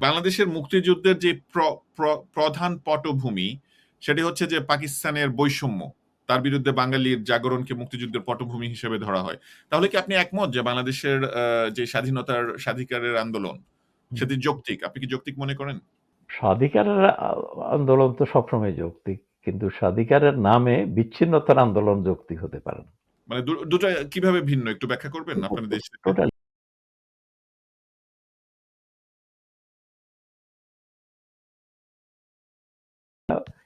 বাংলাদেশের মুক্তিযুদ্ধের যে প্র- প্র- প্রধান পটভূমি সেটি হচ্ছে যে পাকিস্তানের বৈষম্য। তার বিরুদ্ধে বাঙালির জাগরণকে মুক্তিযুদ্ধের পটভূমি হিসেবে ধরা হয়। তাহলে কি আপনি একমত যে বাংলাদেশের যে স্বাধীনতার স্বাধিকারের আন্দোলন সেটি যৌক্তিক? আপনি কি যৌক্তিক মনে করেন? স্বাধিকারের আন্দোলন তো সবসময় যৌক্তিক কিন্তু স্বাধিকারের নামে বিচ্ছিন্নতার আন্দোলন যৌক্তিক হতে পারে না। মানে দুটো কীভাবে ভিন্ন? একটু ব্যাখ্যা করবেন? আপনার দেশ?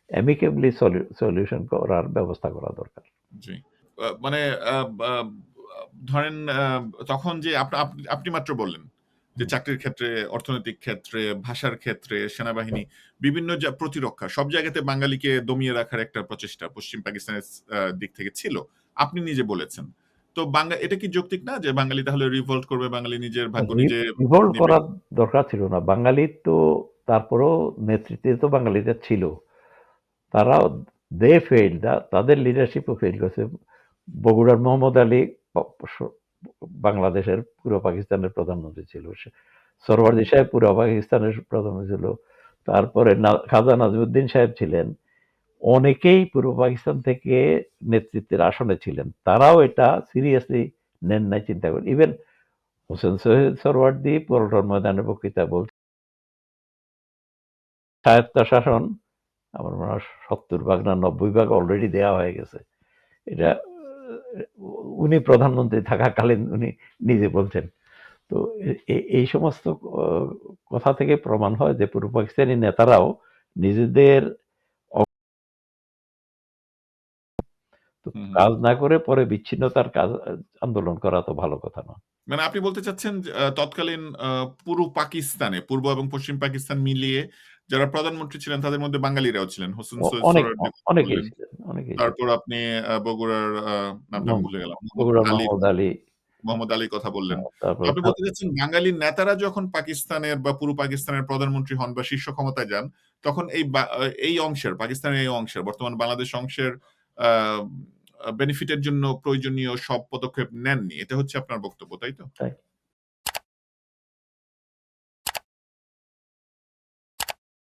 অ্যামিকেবলি সলিউশন করার ব্যবস্থা করা দরকার। জি। মানে ধরেন তখন যে আপ- আপ- আপনি মাত্র বললেন যে চাকরির ক্ষেত্রে অর্থনৈতিক ক্ষেত্রে ভাষার ক্ষেত্রে সেনাবাহিনী বিভিন্ন প্রতিরক্ষা সব জায়গাতে বাঙালিকে দমিয়ে রাখার একটা প্রচেষ্টা পশ্চিম পাকিস্তানের দিক থেকে ছিল। আপনি নিজে বলেছেন। তো বাংলা এটা কি যৌক্তিক না যে বাঙালি তাহলে রিভোল্ট করবে বাঙালি নিজের ভাগ্য নিজে রিভোল্ট করার দরকার ছিল না। বাঙালির তো তারপরেও নেতৃত্বে তো বাঙালিরা ছিল। তারা দে ফেল তাদের লিডারশিপও ফেল করেছে। বগুড়ার মোহাম্মদ আলী বাংলাদেশের পুরো পাকিস্তানের প্রধানমন্ত্রী ছিল। সরওয়ার্দী সাহেব পুরো পাকিস্তানের প্রধানমন্ত্রী ছিল। তারপরে খাজা নাজিমুদ্দিন সাহেব ছিলেন। অনেকেই পূর্ব পাকিস্তান থেকে নেতৃত্বের আসনে ছিলেন। তারাও এটা সিরিয়াসলি নেন নাই, চিন্তা করেন। ইভেন হোসেন সৈয়দ সরওয়ার্দী পল্টন ময়দানের বক্তৃতা বলছেন। স্বায়ত্ত শাসন আমার মনে হয় সত্তর ভাগ না নব্বই ভাগ অলরেডি দেওয়া হয়ে গেছে। এটা উনি প্রধানমন্ত্রী থাকাকালীন উনি নিজে বলছেন। তো এই সমস্ত কথা থেকে প্রমাণ হয় যে পূর্ব পাকিস্তানি নেতারাও নিজেদের। কাজ না করে পরে বিচ্ছিন্নতার কাজ আন্দোলন করা তো ভালো কথা না। মানে আপনি বলতে চাচ্ছেন তৎকালীন পুরো পাকিস্তানে পূর্ব এবং পশ্চিম পাকিস্তান মিলিয়ে যারা প্রধানমন্ত্রী ছিলেন তাদের মধ্যে বাঙালিরাও ছিলেন। হোসেন অনেক। তারপর আপনি বগুড়ার নামটা ভুলে গেলাম। আলী মোহাম্মদ আলী। কথা বললেন। তারপর আপনি বলতে চাচ্ছেন বাঙালি নেতারা যখন পাকিস্তানের বা পুরো পাকিস্তানের প্রধানমন্ত্রী হন বা শীর্ষ ক্ষমতায় যান তখন এই এই অংশের পাকিস্তানের এই অংশের বর্তমান বাংলাদেশ অংশের বেনিফিটের জন্য প্রয়োজনীয় সব পদক্ষেপ নেননি। এটা হচ্ছে আপনার বক্তব্য তাই তো।